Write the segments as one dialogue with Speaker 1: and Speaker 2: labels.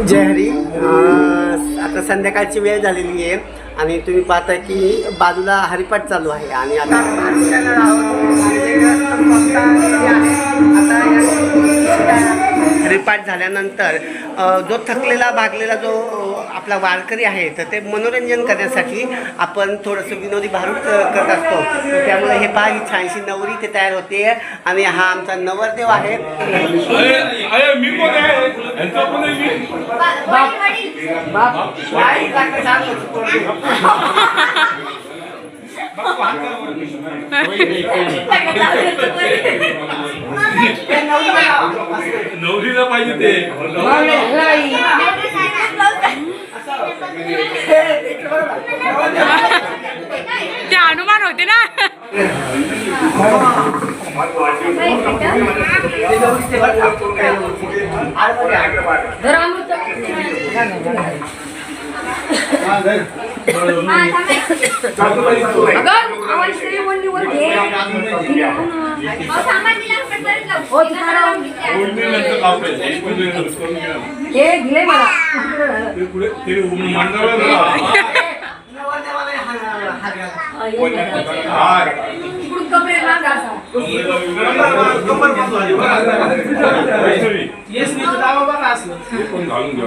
Speaker 1: जय हरी आता संध्याकाळची वेळ झालेली आहे. आणि तुम्ही पाहता की बाजूला हरिपाठ चालू आहे. आणि आता हरिपाठ झाल्यानंतर जो थकलेला भागलेला जो आपला वारकरी आहे तर ते मनोरंजन करण्यासाठी आपण थोडंसं विनोदी भारूक अ, करत असतो. त्यामुळे हे पहा ही छानशी नवरी ते तयार होते. आणि हा आमचा नवरदेव आहे.
Speaker 2: नवरीला पाहिजे ते.
Speaker 3: ते हनुमान होते ना.
Speaker 2: जा. हार. वैष्णवी, हे. घालून घ्या.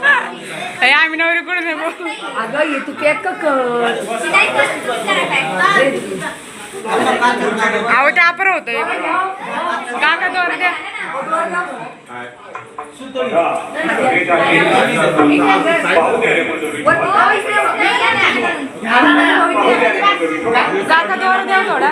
Speaker 2: हे
Speaker 3: आम्ही नवरी कडून येतो
Speaker 4: अगं ये तू पॅक कर
Speaker 3: अहो ते अपर होतं काका दोर द्या काका दोर द्या थोडा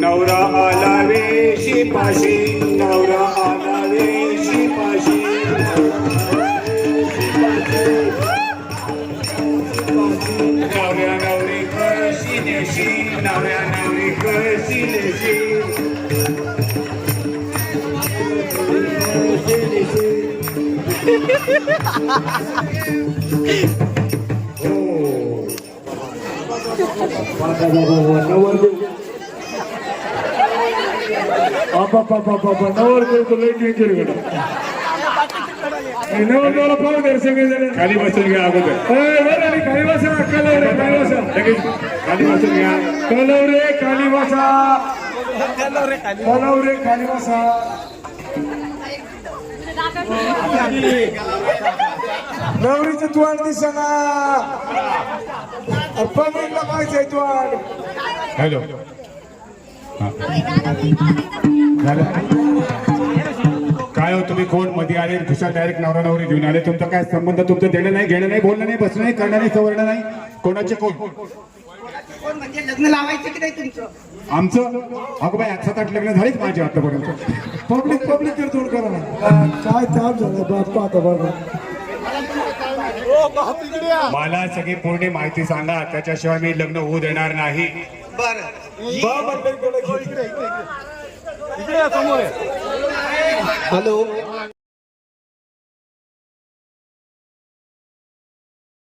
Speaker 5: नवरा आला वेशी पाशी नवरा खाली बसून घ्या अगोदर खाली बसा खाली बसा लगेच खाली नवरीच तुवाड दिसना. पब्लिकला पाहिजे तुवाड हॅलो. काय हो तुम्ही कोण? मध्ये आले खुशाल डायरेक्ट नवरा नवरी घेऊन आले. तुमचा काय संबंध? तुमचं देणं नाही घेणं नाही बोलणं नाही बसणं नाही करणं नाही सवरणं नाही. कोणाचे कोण?
Speaker 1: कोण म्हणजे लग्न लावायचं की नाही तुमचं?
Speaker 5: आमचं? अगं बाई सात आठ लग्न झालीच माझी आतापर्यंत. पब्लिक पब्लिक तर तोड करा. ना काय ताप झालं? बाप्पा आता बरोबर मला सगळी पूर्ण माहिती सांगा. त्याच्याशिवाय मी लग्न होऊ देणार नाही.
Speaker 1: हॅलो.